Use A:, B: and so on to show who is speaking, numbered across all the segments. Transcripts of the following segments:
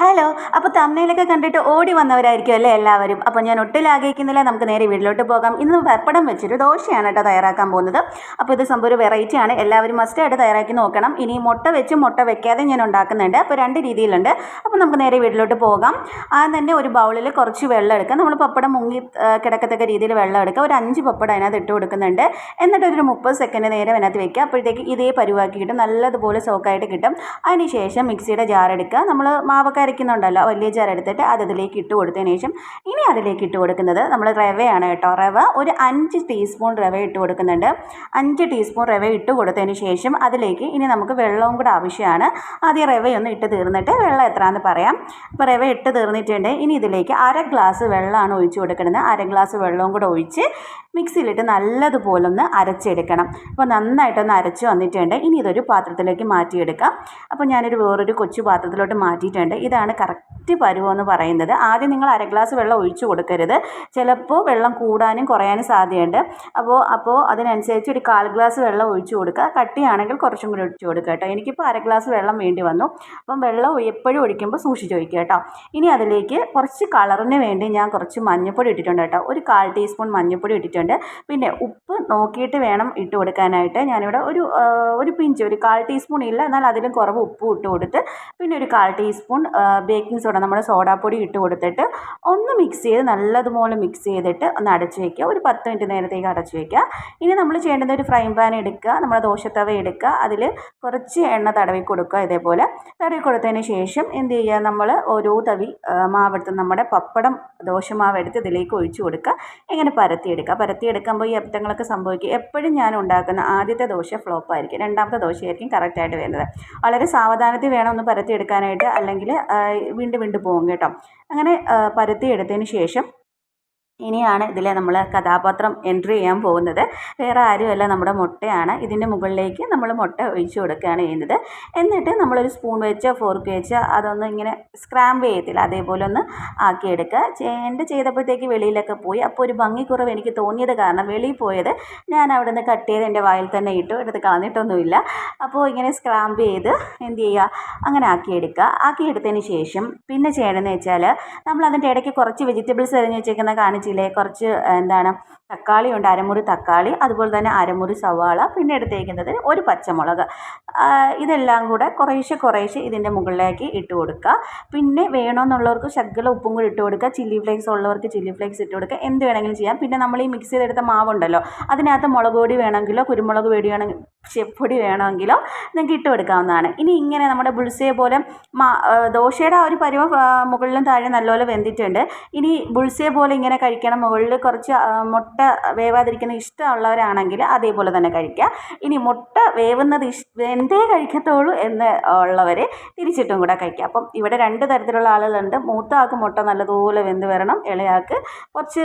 A: Hello അപ്പോൾ തമ്മിലൊക്കെ കണ്ടിട്ട് ഓടി വന്നവരായിരിക്കും അല്ലേ എല്ലാവരും? അപ്പോൾ ഞാൻ ഒട്ടും ആഗ്രഹിക്കുന്നില്ല നമുക്ക് നേരെ വീട്ടിലോട്ട് പോകാം. ഇന്ന് പപ്പടം വെച്ചിട്ട് ദോശയാണ് കേട്ടോ തയ്യാറാക്കാൻ പോകുന്നത്. അപ്പോൾ ഇത് സംഭവം ഒരു വെറൈറ്റി ആണ്. എല്ലാവരും മസ്റ്റായിട്ട് തയ്യാറാക്കി നോക്കണം. ഇനി മുട്ട വെച്ച് മുട്ട വെക്കാതെ ഞാൻ ഉണ്ടാക്കുന്നുണ്ട്. അപ്പോൾ രണ്ട് രീതിയിലുണ്ട്. അപ്പോൾ നമുക്ക് നേരെ വീട്ടിലോട്ട് പോകാം. ആദ്യം തന്നെ ഒരു ബൗളിൽ കുറച്ച് വെള്ളം എടുക്കാം നമ്മൾ പപ്പടം മുങ്ങി കിടക്കത്തക്ക രീതിയിൽ വെള്ളം എടുക്കുക. ഒരു അഞ്ച് പപ്പടം അതിനകത്ത് ഇട്ട് കൊടുക്കുന്നുണ്ട്. എന്നിട്ട് ഒരു മുപ്പത് സെക്കൻഡ് നേരം അതിനകത്ത് വെക്കുക. അപ്പോഴത്തേക്ക് ഇതേ പരുവാക്കി കിട്ടും നല്ലതുപോലെ സോക്കായിട്ട് കിട്ടും. അതിന് ശേഷം മിക്സിയുടെ ജാർ എടുക്കുക. നമ്മൾ മാവൊക്കെ അരയ്ക്കുന്നുണ്ടല്ലോ വലിയ ജാർ എടുത്തിട്ട് അത് അതിലേക്ക് ഇട്ട് കൊടുത്തതിന് ശേഷം ഇനി അതിലേക്ക് ഇട്ട് കൊടുക്കുന്നത് നമ്മൾ റവയാണ് കേട്ടോ. റവ ഒരു അഞ്ച് ടീസ്പൂൺ റവ ഇട്ട് കൊടുക്കുന്നുണ്ട്. അഞ്ച് ടീസ്പൂൺ റവ ഇട്ട് കൊടുത്തതിന് ശേഷം അതിലേക്ക് ഇനി നമുക്ക് വെള്ളവും കൂടെ ആവശ്യമാണ്. ആദ്യം റവയൊന്ന് ഇട്ട് തീർന്നിട്ട് വെള്ളം എത്രയാണെന്ന് പറയാം. അപ്പോൾ റവ ഇട്ട് തീർന്നിട്ടുണ്ട്. ഇനി ഇതിലേക്ക് അര ഗ്ലാസ് വെള്ളമാണ് ഒഴിച്ച് കൊടുക്കുന്നത്. അര ഗ്ലാസ് വെള്ളവും കൂടെ ഒഴിച്ച് മിക്സിയിലിട്ട് നല്ലതുപോലെ ഒന്ന് അരച്ചെടുക്കണം. അപ്പോൾ നന്നായിട്ടൊന്ന് അരച്ച് വന്നിട്ടുണ്ട്. ഇനി ഇതൊരു പാത്രത്തിലേക്ക് മാറ്റിയെടുക്കാം. അപ്പോൾ ഞാനൊരു വേറൊരു കൊച്ചു പാത്രത്തിലോട്ട് മാറ്റിയിട്ടുണ്ട്. ഇതാണ് കറക്റ്റ് പരുവമെന്ന് പറയുന്നത് ആദ്യം നിങ്ങൾ അര ഗ്ലാസ് വെള്ളം ഒഴിച്ചു കൊടുക്കരുത്. ചിലപ്പോൾ വെള്ളം കൂടാനും കുറയാനും സാധ്യതയുണ്ട്. അപ്പോൾ അപ്പോൾ അതിനനുസരിച്ച് ഒരു കാൽ ഗ്ലാസ് വെള്ളം ഒഴിച്ചു കൊടുക്കുക. കട്ടിയാണെങ്കിൽ കുറച്ചും കൂടി ഒഴിച്ചു കൊടുക്കുക കേട്ടോ. എനിക്കിപ്പോൾ അര ഗ്ലാസ് വെള്ളം വേണ്ടി വന്നു. അപ്പം വെള്ളം എപ്പോഴും ഒഴിക്കുമ്പോൾ സൂക്ഷിച്ച് ഒഴിക്കുക കേട്ടോ. ഇനി അതിലേക്ക് കുറച്ച് കളറിന് വേണ്ടി ഞാൻ കുറച്ച് മഞ്ഞൾപ്പൊടി ഇട്ടിട്ടുണ്ട് കേട്ടോ. ഒരു കാൽ ടീസ്പൂൺ മഞ്ഞൾപ്പൊടി ഇട്ടിട്ടുണ്ട്. പിന്നെ ഉപ്പ് നോക്കിയിട്ട് വേണം ഇട്ട് കൊടുക്കാനായിട്ട്. ഞാനിവിടെ ഒരു ഒരു പിഞ്ച് ഒരു കാൽ ടീസ്പൂൺ ഇല്ല. എന്നാൽ അതിലും കുറവ് ഉപ്പ് ഇട്ട് കൊടുത്ത് പിന്നെ ഒരു കാൽ ടീസ്പൂൺ ബേക്കിംഗ് സോഡ നമ്മുടെ സോഡാപ്പൊടി ഇട്ട് കൊടുത്തിട്ട് ഒന്ന് മിക്സ് ചെയ്ത് നല്ലതുപോലെ മിക്സ് ചെയ്തിട്ട് ഒന്ന് അടച്ച് വയ്ക്കുക ഒരു പത്ത് മിനിറ്റ് നേരത്തേക്ക് അടച്ച് വയ്ക്കുക ഇനി നമ്മൾ ചെയ്യേണ്ടത് ഒരു ഫ്രൈ പാൻ എടുക്കുക. നമ്മുടെ ദോശത്തവ എടുക്കുക. അതിൽ കുറച്ച് എണ്ണ തടവി കൊടുക്കുക ഇതേപോലെ. തടവി കൊടുത്തതിന് ശേഷം എന്ത് ചെയ്യുക? നമ്മൾ ഓരോ തവി മാവെടുത്ത് നമ്മുടെ പപ്പടം ദോശ മാവെടുത്ത് ഇതിലേക്ക് ഒഴിച്ചു കൊടുക്കുക. ഇങ്ങനെ പരത്തിയെടുക്കുക. പരത്തിയെടുക്കുമ്പോൾ ഈ അബദ്ധങ്ങളൊക്കെ സംഭവിക്കുക എപ്പോഴും ഞാൻ ഉണ്ടാക്കുന്ന ആദ്യത്തെ ദോശ ഫ്ലോപ്പ് ആയിരിക്കും. രണ്ടാമത്തെ ദോശയായിരിക്കും കറക്റ്റായിട്ട് വരുന്നത്. വളരെ സാവധാനത്തിൽ വേണം ഒന്ന് പരത്തിയെടുക്കാനായിട്ട്. അല്ലെങ്കിൽ വിണ്ട് വിണ്ട് പോകും കേട്ടോ. അങ്ങനെ പരത്തി എടുത്തതിന് ശേഷം ഇനിയാണ് ഇതിൽ നമ്മൾ കഥാപാത്രം എൻട്രി ചെയ്യാൻ പോകുന്നത്. വേറെ ആരുമല്ല നമ്മുടെ മുട്ടയാണ്. ഇതിന്റെ മുകളിലേക്ക് നമ്മൾ മുട്ട ഒഴിച്ചു കൊടുക്കുകയാണ് ചെയ്യുന്നത്. എന്നിട്ട് നമ്മളൊരു സ്പൂൺ വെച്ചോ ഫോർക്ക് വെച്ചോ അതൊന്ന് ഇങ്ങനെ സ്ക്രാമ്പ് ചെയ്യത്തില്ല. അതേപോലെ ഒന്ന് ആക്കിയെടുക്കുക. എന്റെ ചെയ്തപ്പോഴത്തേക്ക് വെളിയിലൊക്കെ പോയി. അപ്പോൾ ഒരു ഭംഗിക്കുറവ് എനിക്ക് തോന്നിയത് കാരണം വെളിയിൽ പോയത് ഞാൻ അവിടെ നിന്ന് കട്ട് ചെയ്ത് എന്റെ വായിൽ തന്നെ ഇട്ടു. എടുത്ത് കളഞ്ഞിട്ടൊന്നുമില്ല. അപ്പോൾ ഇങ്ങനെ സ്ക്രാമ്പ് ചെയ്ത് എന്ത് ചെയ്യുക? അങ്ങനെ ആക്കിയെടുക്കുക. ആക്കിയെടുത്തതിന് ശേഷം പിന്നെ ചെയ്യണമെന്ന് വെച്ചാൽ നമ്മൾ അതിന്റെ ഇടയ്ക്ക് കുറച്ച് വെജിറ്റബിൾസ് എറിഞ്ഞ് വെച്ചേക്കുന്ന കാണിച്ചില്ലേ കുറച്ച് എന്താണ് തക്കാളി ഉണ്ട് അരമുറി തക്കാളി അതുപോലെ തന്നെ അരമുറി സവാള പിന്നെ എടുത്തേക്കുന്നത് ഒരു പച്ചമുളക്. ഇതെല്ലാം കൂടെ കുറേശ്ശെ കുറേശ്ശെ ഇതിന്റെ മുകളിലേക്ക് ഇട്ട് കൊടുക്കുക. പിന്നെ വേണമെന്നുള്ളവർക്ക് ശകല ഉപ്പും കൂടി ഇട്ട് കൊടുക്കുക. ചില്ലി ഫ്ലേക്സ് ഉള്ളവർക്ക് ചില്ലി ഫ്ലേക്സ് ഇട്ട് കൊടുക്കുക. എന്ത് വേണമെങ്കിലും ചെയ്യാം. പിന്നെ നമ്മൾ ഈ മിക്സ് ചെയ്തെടുത്ത മാവുണ്ടല്ലോ അതിനകത്ത് മുളക് പൊടി വേണമെങ്കിലോ കുരുമുളക് പൊടി വേണമെങ്കിൽ ചെപ്പൊടി വേണമെങ്കിലോ നിങ്ങൾക്ക് ഇട്ട് കൊടുക്കാവുന്നതാണ്. ഇനി ഇങ്ങനെ നമ്മുടെ ബുൾസയെ പോലെ ദോശയുടെ ആ ഒരു പരുവം മുകളിലും താഴെ നല്ലപോലെ വെന്തിട്ടുണ്ട്. ഇനി ബുൾസയെ പോലെ ഇങ്ങനെ കഴിക്കണം. മുകളിൽ കുറച്ച് മുട്ട വേവാതിരിക്കുന്ന ഇഷ്ടമുള്ളവരാണെങ്കിൽ അതേപോലെ തന്നെ കഴിക്കുക. ഇനി മുട്ട വേവുന്നത് ഇഷ് വെന്തേ കഴിക്കത്തുള്ളൂ എന്ന് ഉള്ളവർ തിരിച്ചിട്ടും കൂടെ കഴിക്കുക. അപ്പം ഇവിടെ രണ്ട് തരത്തിലുള്ള ആളുകളുണ്ട്. മൂത്ത ആൾക്ക് മുട്ട നല്ലതുപോലെ വെന്ത് വരണം. ഇളയാൾക്ക് കുറച്ച്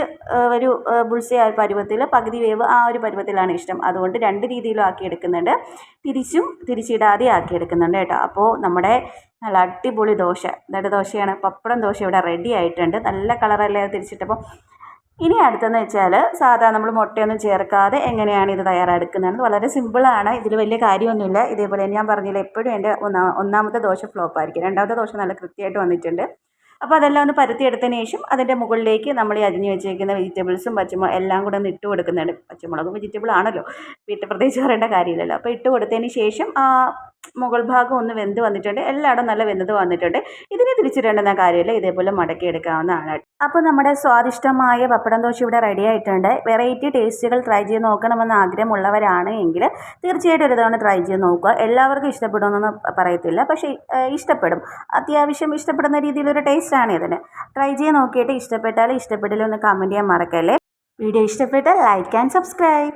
A: ഒരു ബുൾസയ പരുവത്തിൽ പകുതി വേവ് ആ ഒരു പരുവത്തിലാണ് ഇഷ്ടം. അതുകൊണ്ട് രണ്ട് രീതിയിലും ആക്കി എടുക്കുന്നുണ്ട് തിരിച്ചും തിരിച്ചിടാതെ ആക്കി എടുക്കുന്നുണ്ട് കേട്ടോ. അപ്പോൾ നമ്മുടെ നല്ല അടിപൊളി ദോശ. ഇതായിട്ട് ദോശയാണ്? പപ്പടം ദോശ ഇവിടെ റെഡി ആയിട്ടുണ്ട്. നല്ല കളറല്ലേ തിരിച്ചിട്ടപ്പോൾ ഇനി അടുത്തെന്ന് വെച്ചാൽ സാധാ നമ്മൾ മുട്ടയൊന്നും ചേർക്കാതെ എങ്ങനെയാണ് ഇത് തയ്യാറെടുക്കുന്നത്? വളരെ സിമ്പിളാണ് ഇതിൽ വലിയ കാര്യമൊന്നുമില്ല. ഇതേപോലെ ഞാൻ പറഞ്ഞില്ല എപ്പോഴും എന്റെ ഒന്നാമത്തെ ദോശ ഫ്ലോപ്പായിരിക്കും രണ്ടാമത്തെ ദോശ നല്ല കൃത്യമായിട്ട് വന്നിട്ടുണ്ട്. അപ്പോൾ അതെല്ലാം ഒന്ന് പരത്തിയെടുത്തതിന് ശേഷം അതിന്റെ മുകളിലേക്ക് നമ്മൾ ഈ അരിഞ്ഞ് വെച്ചേക്കുന്ന വെജിറ്റബിൾസും പച്ചമുളക് എല്ലാം കൂടെ ഒന്ന് ഇട്ട് കൊടുക്കുന്നുണ്ട്. പച്ചമുളകും വെജിറ്റബിൾ ആണല്ലോ. വീട്ടിൽ പ്രത്യേകിച്ച് പറയേണ്ട കാര്യമില്ലല്ലോ. അപ്പോൾ ഇട്ട് കൊടുത്തതിന് ശേഷം ആ മുകൾ ഭാഗം ഒന്ന് വെന്ത് വന്നിട്ടുണ്ട്. എല്ലായിടും നല്ല വെന്തത് വന്നിട്ടുണ്ട്. ഇതിനെ തിരിച്ചിടേണ്ടുന്ന കാര്യമില്ല. ഇതേപോലെ മടക്കി എടുക്കാവുന്നതാണ് അപ്പോൾ നമ്മുടെ സ്വാദിഷ്ടമായ പപ്പടം ദോശ ഇവിടെ റെഡി ആയിട്ടുണ്ട്. വെറൈറ്റി ടേസ്റ്റുകൾ ട്രൈ ചെയ്ത് നോക്കണമെന്ന് ആഗ്രഹമുള്ളവരാണ് എങ്കിൽ തീർച്ചയായിട്ടും ഒരു തവണ ട്രൈ ചെയ്ത് നോക്കുക. എല്ലാവർക്കും ഇഷ്ടപ്പെടുമെന്നൊന്നും പറയത്തില്ല. പക്ഷേ ഇഷ്ടപ്പെടും. അത്യാവശ്യം ഇഷ്ടപ്പെടുന്ന രീതിയിലൊരു ടേസ്റ്റാണ് ഇതിന്. ട്രൈ ചെയ്ത് നോക്കിയിട്ട് ഇഷ്ടപ്പെട്ടാൽ ഇഷ്ടപ്പെട്ടില്ല ഒന്ന് കമന്റ് ചെയ്യാൻ മറക്കല്ലേ. വീഡിയോ ഇഷ്ടപ്പെട്ടാൽ ലൈക്ക് ആൻഡ് സബ്സ്ക്രൈബ്